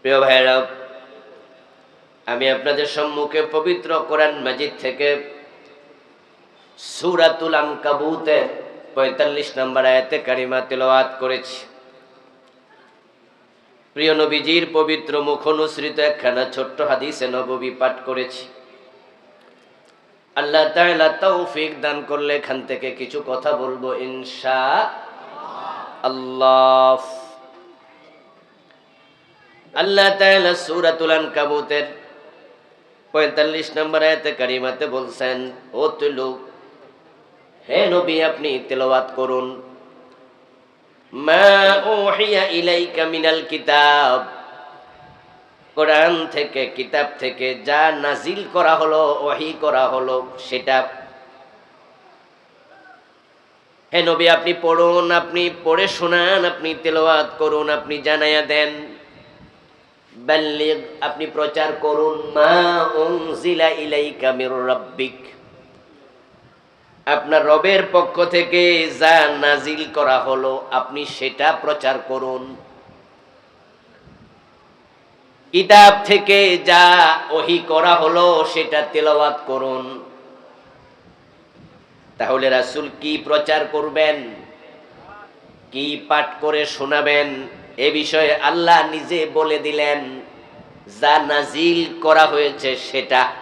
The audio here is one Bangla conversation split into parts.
প্রিয় ভাইরা আমি আপনাদের সম্মুখে পবিত্র কোরআন মাজিদ থেকে সুরাতুল আনকাবুতের পঁয়তাল্লিশ নম্বর আয়াতে কারিমা তেলাওয়াত করেছি। প্রিয় নবীজির পবিত্র মুখ অনুসৃত একখানা ছোট্ট হাদিসে নববী পাঠ করেছি। আল্লাহ তাআলা তৌফিক দান করলে এখান থেকে কিছু কথা বলব ইনশা আল্লাহ। আল্লাহ তাআলা সূরাতুল আনকাবুতের 45 নম্বর আয়াতে কারিমাতে বলছেন, ও তুলু, হে নবী, আপনি তেলাওয়াত করুন। মা উহিয়া ইলাইকা মিনাল কিতাব। কোরআন থেকে, কিতাব থেকে যা নাজিল করা হলো, ওহি করা হলো, সেটা হে নবী, আপনি পড়ুন, আপনি পড়ে শোনান, আপনি তেলাওয়াত করুন, আপনি জানাইয়া দেন। আপনি প্রচার করুন, মা উনজিলা ইলাইকা মির রাব্বিক। আপনার রবের পক্ষ থেকে যা নাজিল করা হলো, আপনি সেটা প্রচার করুন। কিতাব থেকে যা ওহি করা হলো, সেটা তেলাওয়াত করুন। তাহলে রাসূল কি প্রচার করবেন? কি পাঠ করে শোনাবেন? এ বিষয়ে আল্লাহ নিজে বলে দিলেন। যা নাজিল করা হয়েছে সেটা।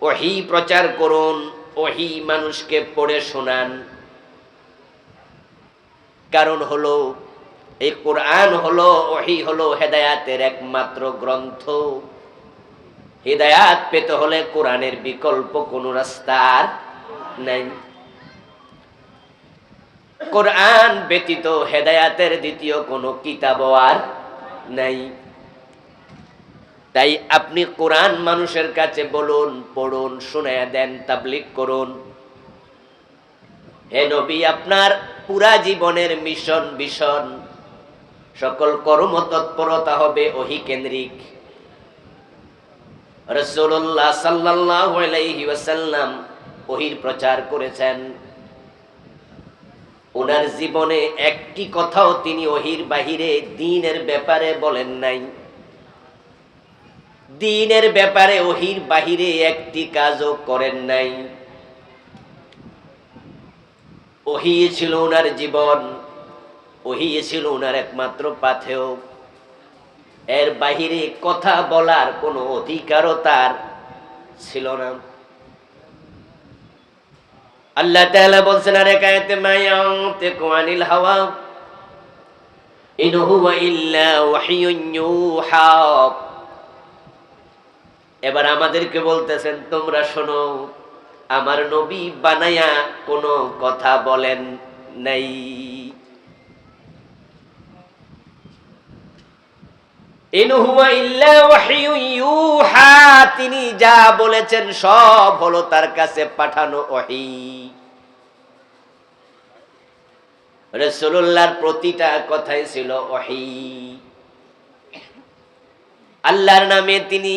ওহি প্রচার করুন, ওহি মানুষকে পড়ে শোনান। কারণ হলো, এই কোরআন হলো, ওহি হলো হেদায়াতের একমাত্র গ্রন্থ। হেদায়াত পেতে হলে কোরআনের বিকল্প কোনো রাস্তার নাই। কোরআন ব্যতীত হেদায়াতের দ্বিতীয় কোনো কিতাব আর নাই। তাই আপনি কোরআন মানুষের কাছে বলুন, পড়ুন, শুনে দেন তাবলিক করুন। হে নবী, আপনার পুরা জীবনের মিশন ভীষণ। সকল কর্মতৎপরতা হবে ওহি কেন্দ্রিক। রসুল্লাহ ওয়াসাল্লাম ওহির প্রচার করেছেন। ওনার জীবনে একটি কথাও তিনি ওহির বাহিরে, দিনের ব্যাপারে বলেন নাই। দিনের ব্যাপারে ওহির বাহিরে একটি কাজও করেন নাই। ওহি ছিল ওনার জীবন, ওহি ছিল ওনার একমাত্র পাথেয়। এর বাহিরে কথা বলার কোনো অধিকারও তার ছিল না। আল্লাহ তাআলা বলছেন, আর একায়েতে মায়াতে কুয়ানিল হাওয়া ইন হুয়া ইল্লা ওয়াহিয়ুন ইউহা। এবার আমাদেরকে বলতেছেন, তোমরা শোনো, আমার নবী বানায়া কোনো কথা বলেন নাই। তিনি যা বলেছেন সব হলো তার কাছে পাঠানো ওহী। রসুল্লাহর প্রতিটা কথাই ছিল ওহী। আল্লাহর নামে তিনি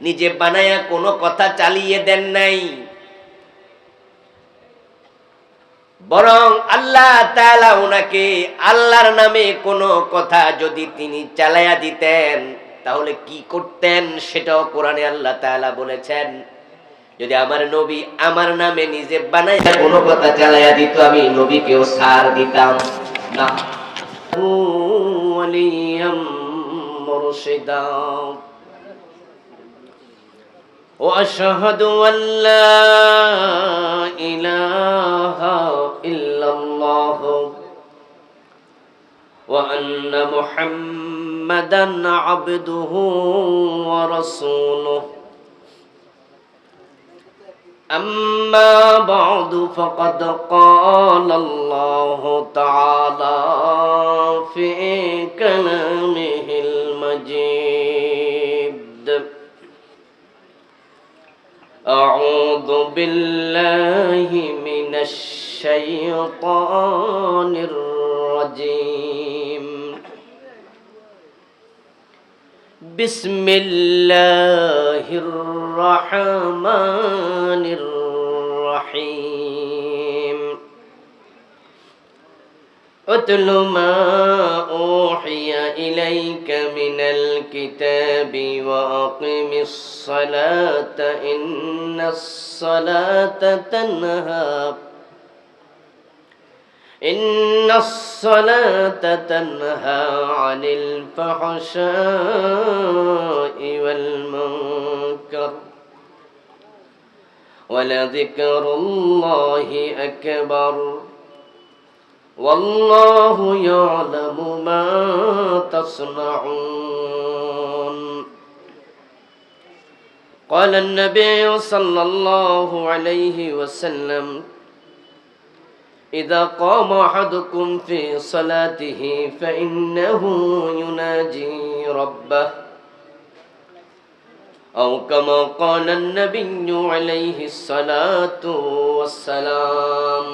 নিজে বানায়া কোনো কথা চালিয়ে দেন নাই। বরং আল্লাহ তাআলা ওনাকে আল্লাহর নামে কোনো কথা যদি তিনি চালায়া দিতেন, তাহলে কি করতেন সেটাও কোরআনে আল্লাহ তাআলা বলেছেন। যদি আমার নবী আমার নামে নিজে বানাইয়া কোনো কথা চালায়া দিত, আমি নবীকেও সার দিতাম। না। ওয়ালিয়াম মুরশিদা وأشهد أن لا إله إلا الله وأن محمدا عبده ورسوله. أما بعد فقد قال الله تعالى في كلامه أعوذ بالله من الشيطان الرجيم. بسم الله الرحمن الرحيم. اتل ما أوحي إليك من الكتاب وأقم الصلاة إن الصلاة تنهى. إن الصلاة تنهى عن الفحشاء والمنكر. ولذكر الله أكبر. والله يعلم ما تصنعون. قال النبي صلى الله عليه وسلم إذا قام أحدكم في صلاته فإنه يناجي ربه أو كما قال النبي عليه الصلاة والسلام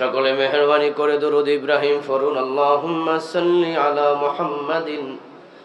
সকলে মেহরবানি করে দরুদ ইব্রাহিম ফরুন আল্লাহুম্মা সাল্লি আলা মুহাম্মাদিন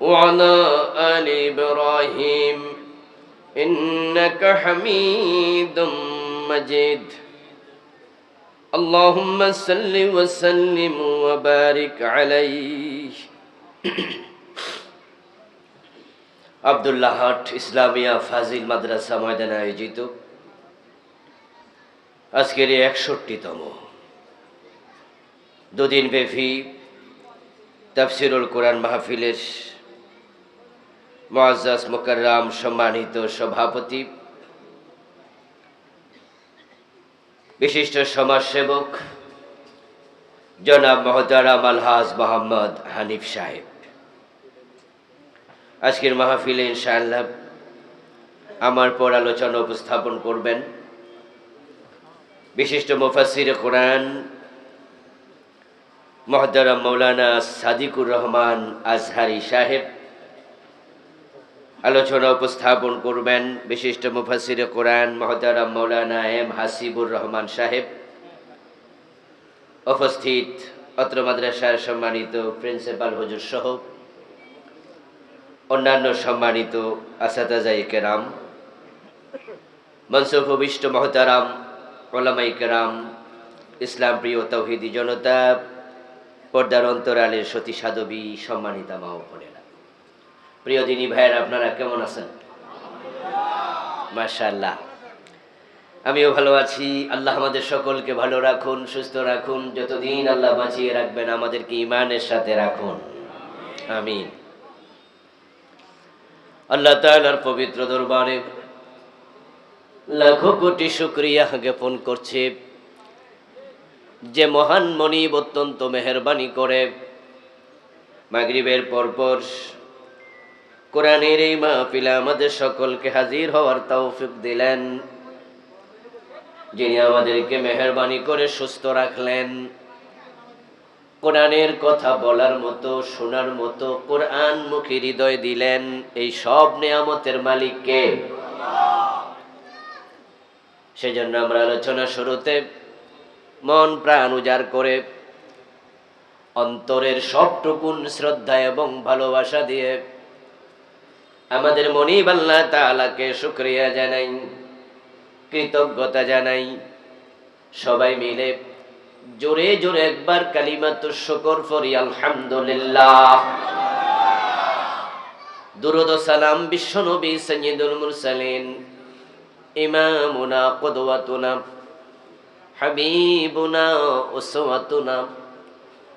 وعلى آل إبراهيم إنك حميد مجيد اللهم صل وسلم وبارك عليه আবদুল্লাহ হাট ইসলামিয়া ফাজিল মাদ্রাসা ময়দানে আয়োজিত আজকের এই একষট্টিতম দুদিন ব্যাপী তাফসিরুল কোরআন মাহফিলের মুআজ্জাজ মুকাররাম সম্মানিত সভাপতি, বিশিষ্ট সমাজসেবক, জনাব মহতারাম আলহাজ মোহাম্মদ হানিফ সাহেব। আজকের মাহফিলে ইনশাআল্লাহ আমার পর আলোচনা উপস্থাপন করবেন। বিশিষ্ট মুফাসির কোরআন মহতারাম মৌলানা সাদিকুর রহমান আজহারি সাহেব। আলোচনা উপস্থাপন করবেন বিশিষ্ট মুফাসির কোরআন মহতারাম মৌলানা এম হাসিবুর রহমান সাহেব। উপস্থিত অত্র মাদ্রাসার সম্মানিত প্রিন্সিপাল হুজুর সহ অন্যান্য সম্মানিত আসাদাজাই কেরাম মনসুফ অভিষ্ট মহতারাম ওলামাই কেরাম, ইসলাম প্রিয় তৌহিদি জনতা, পর্দার অন্তরালের সতী সাধবী সম্মানিতা মা ও বোনেরা। প্রিয় দিনী ভাইয়ের, আপনারা কেমন আছেন? মাশাল্লাহ আমিও ভালো আছি। আল্লাহ আমাদের সকলকে ভালো রাখুন, সুস্থ রাখুন। যতদিন আল্লাহ বাঁচিয়ে রাখবেন, আমাদেরকে ইমানের সাথে রাখুন। আমিন। আল্লাহ তাআলার পবিত্র দরবারে লাখো কোটি শুক্রিয়া জ্ঞাপন করছে। যে মহান মনিব অত্যন্ত মেহরবানি করে। মাগরিবের পরপর কোরআনের এই মাহফিলে আমাদের সকলকে হাজির হওয়ার তৌফিক দিলেন। যিনি আমাদেরকে মেহরবানি করে সুস্থ রাখলেন। কোরআনের কথা বলার মতো, শোনার মতো কোরআন মুখী হৃদয় দিলেন এই সব নেয়ামতের মালিককে। সেজন্য আমরা আলোচনা শুরুতে মন প্রাণ উজাড় করে অন্তরের সবটুকুন শ্রদ্ধা এবং ভালোবাসা দিয়ে আমাদের মনিব আল্লাহ তাআলাকে শুক্রিয়া জানাই, কৃতজ্ঞতা জানাই। সবাই মিলে জোরে জোরে একবার কালিমাত শুকর ফরি আলহামদুলিল্লাহ। দুরুদ সালাম বিশ্ব নবী সৈয়দুল মুরসালিন, ইমামুনা, কদওয়াতুনা, হাবিবুনা, উসওয়াতুনা।